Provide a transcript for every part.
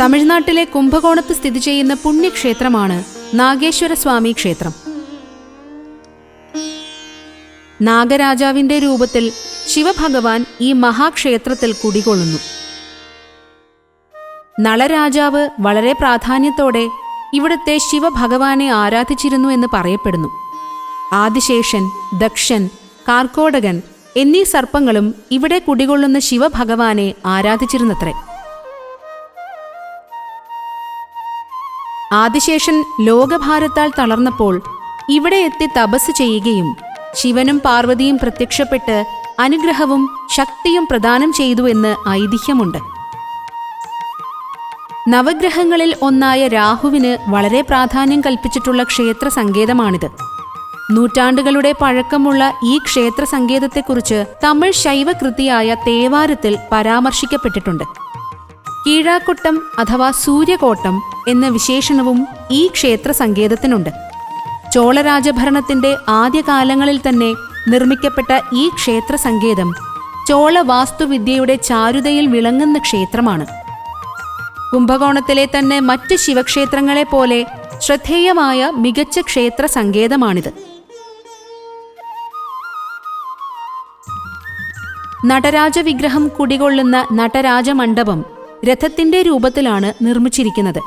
തമിഴ്നാട്ടിലെ കുംഭകോണത്ത് സ്ഥിതി ചെയ്യുന്ന പുണ്യക്ഷേത്രമാണ് നാഗേശ്വര സ്വാമി ക്ഷേത്രം. നാഗരാജാവിന്റെ രൂപത്തിൽ ശിവഭഗവാൻ ഈ മഹാക്ഷേത്രത്തിൽ കുടികൊള്ളുന്നു. നളരാജാവ് വളരെ പ്രാധാന്യത്തോടെ ഇവിടുത്തെ ശിവഭഗവാനെ ആരാധിച്ചിരുന്നു എന്ന് പറയപ്പെടുന്നു. ആദിശേഷൻ ദക്ഷൻ കാർക്കോടകൻ എന്നീ സർപ്പങ്ങളും ഇവിടെ കുടികൊള്ളുന്ന ശിവഭഗവാനെ ആരാധിച്ചിരുന്നത്രേ. ആദിശേഷൻ ലോകഭാരത്താൽ തളർന്നപ്പോൾ ഇവിടെ എത്തി തപസ് ചെയ്യുകയും ശിവനും പാർവതിയും പ്രത്യക്ഷപ്പെട്ട് അനുഗ്രഹവും ശക്തിയും പ്രദാനം ചെയ്തു എന്ന് ഐതിഹ്യമുണ്ട്. നവഗ്രഹങ്ങളിൽ ഒന്നായ രാഹുവിന് വളരെ പ്രാധാന്യം കൽപ്പിച്ചിട്ടുള്ള ക്ഷേത്ര സങ്കേതമാണിത്. നൂറ്റാണ്ടുകളുടെ പഴക്കമുള്ള ഈ ക്ഷേത്ര സങ്കേതത്തെക്കുറിച്ച് തമിഴ് ശൈവകൃതിയായ തേവാരത്തിൽ പരാമർശിക്കപ്പെട്ടിട്ടുണ്ട്. കീഴാക്കൊട്ടം അഥവാ സൂര്യകോട്ടം എന്ന വിശേഷണവും ഈ ക്ഷേത്ര സങ്കേതത്തിനുണ്ട് ചോളരാജഭരണത്തിന്റെ ആദ്യകാലങ്ങളിൽ തന്നെ നിർമ്മിക്കപ്പെട്ട ഈ ക്ഷേത്ര സങ്കേതം ചോള വാസ്തുവിദ്യയുടെ ചാരുതയിൽ വിളങ്ങുന്ന ക്ഷേത്രമാണ്. കുംഭകോണത്തിലെ തന്നെ മറ്റ് ശിവക്ഷേത്രങ്ങളെ പോലെ ശ്രദ്ധേയമായ മികച്ച ക്ഷേത്ര സങ്കേതമാണിത് നടരാജ വിഗ്രഹം കുടികൊള്ളുന്ന നടരാജ മണ്ഡപം രഥത്തിന്റെ രൂപത്തിലാണ് നിർമ്മിച്ചിരിക്കുന്നത്.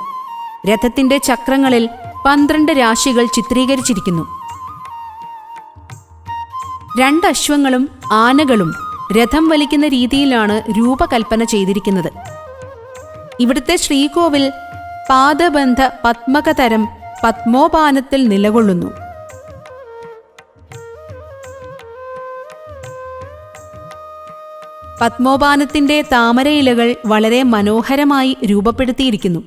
രഥത്തിന്റെ ചക്രങ്ങളിൽ പന്ത്രണ്ട് രാശികൾ ചിത്രീകരിച്ചിരിക്കുന്നു. രണ്ട് അശ്വങ്ങളും ആനകളും രഥം വലിക്കുന്ന രീതിയിലാണ് രൂപകൽപ്പന ചെയ്തിരിക്കുന്നത്. ഇവിടുത്തെ ശ്രീകോവിൽ പാദബന്ധ പത്മകതരം പത്മോപാനത്തിൽ നിലകൊള്ളുന്നു. പത്മോപാനത്തിന്റെ താമരയിലകൾ വളരെ മനോഹരമായി രൂപപ്പെടുത്തിയിരിക്കുന്നു.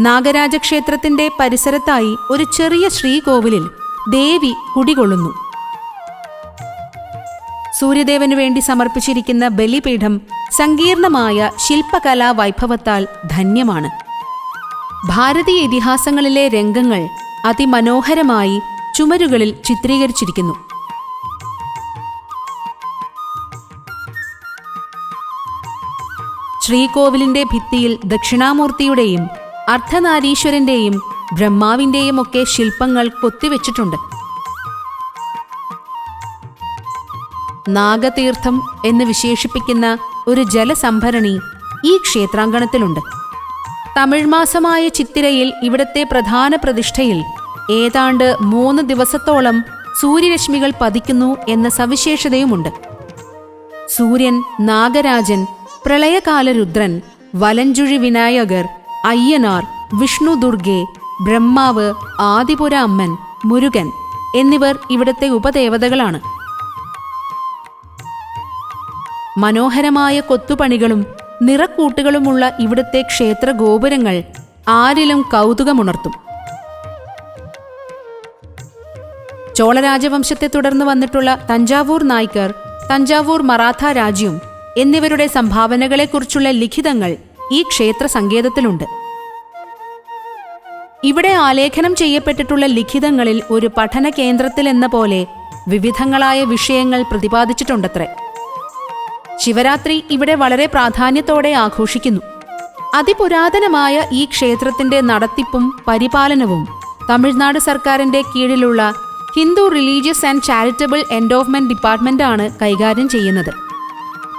നാഗരാജക്ഷേത്രത്തിന്റെ പരിസരത്തായി ഒരു ചെറിയ ശ്രീകോവിലിൽ ദേവി കുടികൊള്ളുന്നു. സൂര്യദേവനു വേണ്ടി സമർപ്പിച്ചിരിക്കുന്ന ബലിപീഠം സങ്കീർണമായ ശില്പകലാ വൈഭവത്താൽ ധന്യമാണ്. ഭാരതീയ ഇതിഹാസങ്ങളിലെ രംഗങ്ങൾ അതിമനോഹരമായി ചുമരുകളിൽ ചിത്രീകരിച്ചിരിക്കുന്നു. ശ്രീകോവിലിന്റെ ഭിത്തിയിൽ ദക്ഷിണാമൂർത്തിയുടെയും അർദ്ധനാരീശ്വരന്റെയും ബ്രഹ്മാവിന്റെയും ഒക്കെ ശില്പങ്ങൾ കൊത്തിവെച്ചിട്ടുണ്ട്. നാഗതീർത്ഥം എന്ന് വിശേഷിപ്പിക്കുന്ന ഒരു ജലസംഭരണി ഈ ക്ഷേത്രാങ്കണത്തിലുണ്ട്. തമിഴ് മാസമായ ചിത്തിരയിൽ ഇവിടത്തെ പ്രധാന പ്രതിഷ്ഠയിൽ ഏതാണ്ട് മൂന്ന് ദിവസത്തോളം സൂര്യരശ്മികൾ പതിക്കുന്നു എന്ന സവിശേഷതയുമുണ്ട്. സൂര്യൻ നാഗരാജൻ പ്രളയകാല രുദ്രൻ വലഞ്ചുഴി വിനായകർ അയ്യനാർ വിഷ്ണു ദുർഗെ ബ്രഹ്മാവ് ആദിപുര അമ്മൻ മുരുകൻ എന്നിവർ ഇവിടത്തെ ഉപദേവതകളാണ്. മനോഹരമായ കൊത്തുപണികളും നിറക്കൂട്ടുകളുമുള്ള ഇവിടുത്തെ ക്ഷേത്ര ഗോപുരങ്ങൾ ആരിലും കൗതുകമുണർത്തും. ചോളരാജവംശത്തെ തുടർന്ന് വന്നിട്ടുള്ള തഞ്ചാവൂർ നായ്ക്കർ തഞ്ചാവൂർ മറാഠ രാജ്യം എന്നിവരുടെ സംഭാവനകളെക്കുറിച്ചുള്ള ലിഖിതങ്ങൾ ഈ ക്ഷേത്ര സങ്കേതത്തിലുണ്ട്. ഇവിടെ ആലേഖനം ചെയ്യപ്പെട്ടിട്ടുള്ള ലിഖിതങ്ങളിൽ ഒരു പഠന കേന്ദ്രത്തിൽ എന്ന പോലെ വിവിധങ്ങളായ വിഷയങ്ങൾ പ്രതിപാദിച്ചിട്ടുണ്ടത്രേ. ശിവരാത്രി ഇവിടെ വളരെ പ്രാധാന്യത്തോടെ ആഘോഷിക്കുന്നു. അതിപുരാതനമായ ഈ ക്ഷേത്രത്തിന്റെ നടത്തിപ്പും പരിപാലനവും തമിഴ്നാട് സർക്കാരിന്റെ കീഴിലുള്ള Hindu religious and charitable endowment ഡിപ്പാർട്ട്മെന്റാണ് കൈകാര്യം ചെയ്യുന്നത്.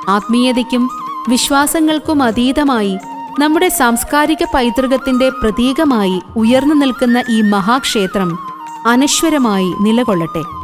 ആത്മീയതയ്ക്കും വിശ്വാസങ്ങൾക്കും അതീതമായി നമ്മുടെ സാംസ്കാരിക പൈതൃകത്തിന്റെ പ്രതീകമായി ഉയർന്നു നിൽക്കുന്ന ഈ മഹാക്ഷേത്രം അനശ്വരമായി നിലകൊള്ളട്ടെ.